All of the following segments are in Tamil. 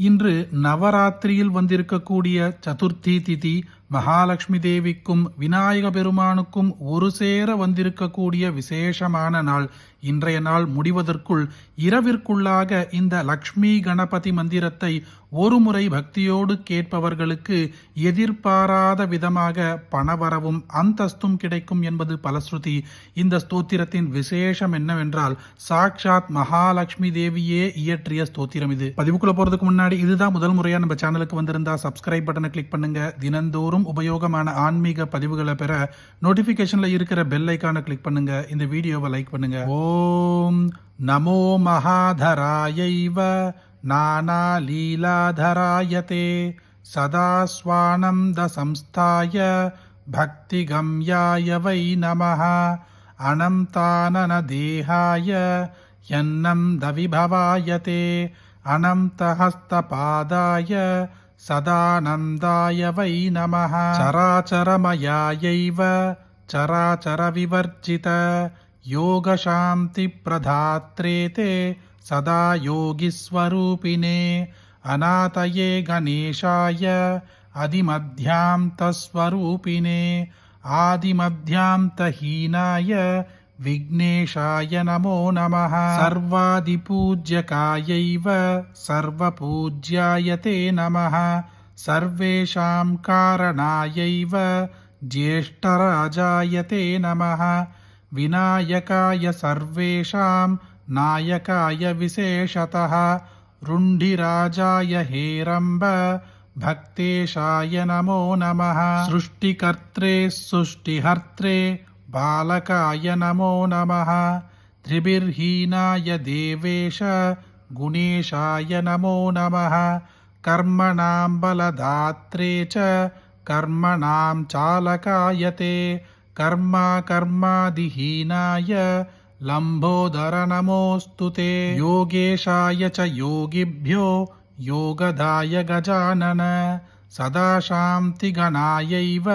இன்று நவராத்திரியில் வந்திருக்கக்கூடிய சதுர்த்தி திதி மகாலட்சுமி தேவிக்கும் விநாயக பெருமானுக்கும் ஒரு சேர வந்திருக்கக்கூடிய விசேஷமான நாள். இன்றைய நாள் முடிவதற்குள் இரவிற்குள்ளாக இந்த லக்ஷ்மி கணபதி மந்திரத்தை ஒரு முறை பக்தியோடு கேட்பவர்களுக்கு எதிர்பாராத விதமாக பணவரவும் அந்தஸ்தும் கிடைக்கும் என்பது பலஸ்ருதி. இந்த ஸ்தோத்திரத்தின் விசேஷம் என்னவென்றால் சாக்ஷாத் மகாலட்சுமி தேவியே இயற்றிய ஸ்தோத்திரம் இது. பதிவுக்குள்ள போறதுக்கு முன்னாடி இதுதான் முதல் முறையா நம்ம சேனலுக்கு வந்திருந்தா சப்ஸ்கிரைப் பட்டனை கிளிக் பண்ணுங்க. தினந்தோறும் உபயோகமான ஆன்மீக பதிவுகளை பெற நோட்டிபிகேஷன்ல இருக்கிற பெல் ஐக்கானை கிளிக் பண்ணுங்க இந்த வீடியோவை லைக் பண்ணுங்க ஓம் நமோ மகாதராயைவ நானாலீலாதராயதே சதா ஸ்வானந்த சம்ஸ்தாய भक्तिगम्याय वै नमः अनन्ताननदेहाय यन्नन्दविभवाय ते अनन्तहस्तपादाय सदानन्दाय वै नमः चराचरमयायैव चराचरविवर्जित योगशान्तिप्रधात्रे ते सदा योगिस्वरूपिणे अनातये गणेशाय अधिमध्यान्तस्वरूपिणे आदिमध्यान्तहीनाय विघ्नेशाय नमो नमः सर्वादिपूज्यकायैव सर्वपूज्याय ते नमः सर्वेषां कारणायैव ज्येष्ठराजाय ते नमः विनायकाय सर्वेषां नायकाय विशेषतः रुण्डिराजाय हेरम्ब भक्तेशाय नमो नमः सृष्टिकर्त्रे सृष्टिहर्त्रे बालकाय नमो। नमः त्रिभिर्हीनाय देवेश गुणेशाय नमो नमः। कर्मणां बलदात्रे च कर्मणां चालकाय ते। कर्मा कर्मादिहीनाय लम्बोदर नमोऽस्तु ते। योगेशाय च योगिभ्यो योगदाय गजानन सदा शान्तिगणायैव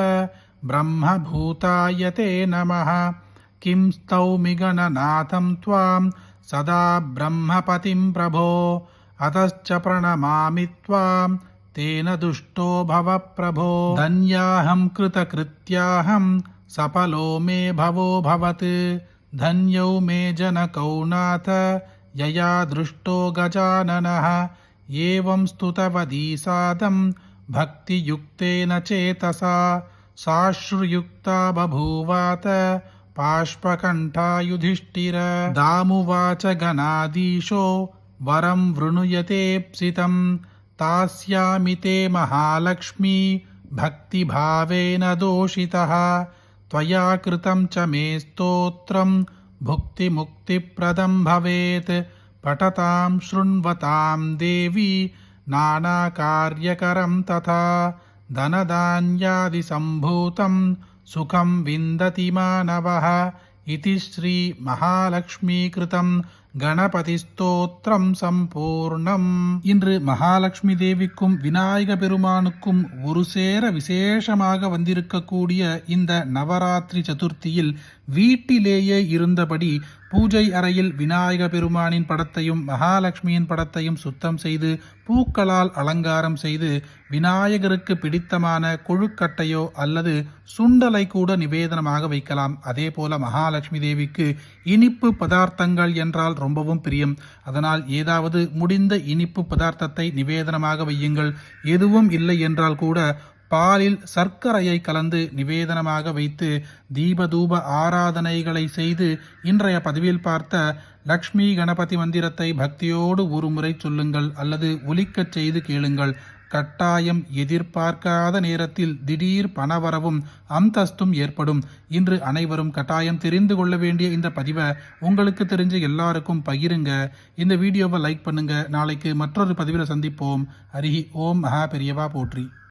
ब्रह्मभूताय ते नमः। किं स्तौमि गणनाथं त्वां सदा ब्रह्मपतिं प्रभो। अतश्च प्रणमामि त्वां, तेन दुष्टो भव प्रभो। धन्याहं कृतकृत्याहं, सफलो मे भवो भवत्। धन्यौ मे जनकौ नाथ यया दृष्टो गजाननः। एवं स्तुतवदीसादं, भक्तियुक्तेन चेतसा। साश्रुयुक्ता बभूवात पाष्पकण्ठा युधिष्ठिर दामुवाच गणाधीशो, वरं वृणुयतेप्सितं तास्यामि ते महालक्ष्मी, भक्तिभावेन दोषितः, त्वया कृतं च मे स्तोत्रं, भुक्तिमुक्तिप्रदं भवेत्, पठतां शृण्वतां देवी, नानाकार्यकरं तथा धनधान्यादिसम्भूतं सुखं विन्दति मानवः इति श्रीमहालक्ष्मीकृतं கணபதி ஸ்தோத்திரம் சம்பூர்ணம். இன்று மகாலட்சுமி தேவிக்கும் விநாயக பெருமானுக்கும் ஒரு சேர விசேஷமாக வந்திருக்கக்கூடிய இந்த நவராத்திரி சதுர்த்தியில் வீட்டிலேயே இருந்தபடி பூஜை அறையில் விநாயக பெருமானின் படத்தையும் மகாலட்சுமியின் படத்தையும் சுத்தம் செய்து பூக்களால் அலங்காரம் செய்து விநாயகருக்கு பிடித்தமான கொழுக்கட்டையோ அல்லது சுண்டலை கூட நிவேதனமாக வைக்கலாம். அதே போல மகாலட்சுமி தேவிக்கு இனிப்பு பதார்த்தங்கள் என்றால் ரொம்பவும் பிரியம். அதனால் ஏதாவது முடிந்த இனிப்பு பதார்த்தத்தை நிவேதனமாக வையுங்கள். எதுவும் இல்லை என்றால் கூட பாலில் சர்க்கரையை கலந்து நிவேதனமாக வைத்து தீபதூப ஆராதனைகளை செய்து இன்றைய பதிவில் பார்த்த லக்ஷ்மி கணபதி மந்திரத்தை பக்தியோடு ஒரு முறை சொல்லுங்கள் அல்லது ஒலிக்கச் செய்து கேளுங்கள். கட்டாயம் எதிர்பார்க்காத நேரத்தில் திடீர் பணவரவும் அந்தஸ்தும் ஏற்படும். இன்று அனைவரும் கட்டாயம் தெரிந்து கொள்ள வேண்டிய இந்த பதிவை உங்களுக்கு தெரிஞ்ச எல்லாருக்கும் பகிருங்க. இந்த வீடியோவை லைக் பண்ணுங்க. நாளைக்கு மற்றொரு பதிவில் சந்திப்போம். அருகி ஓம் மகா பெரியவா போற்றி.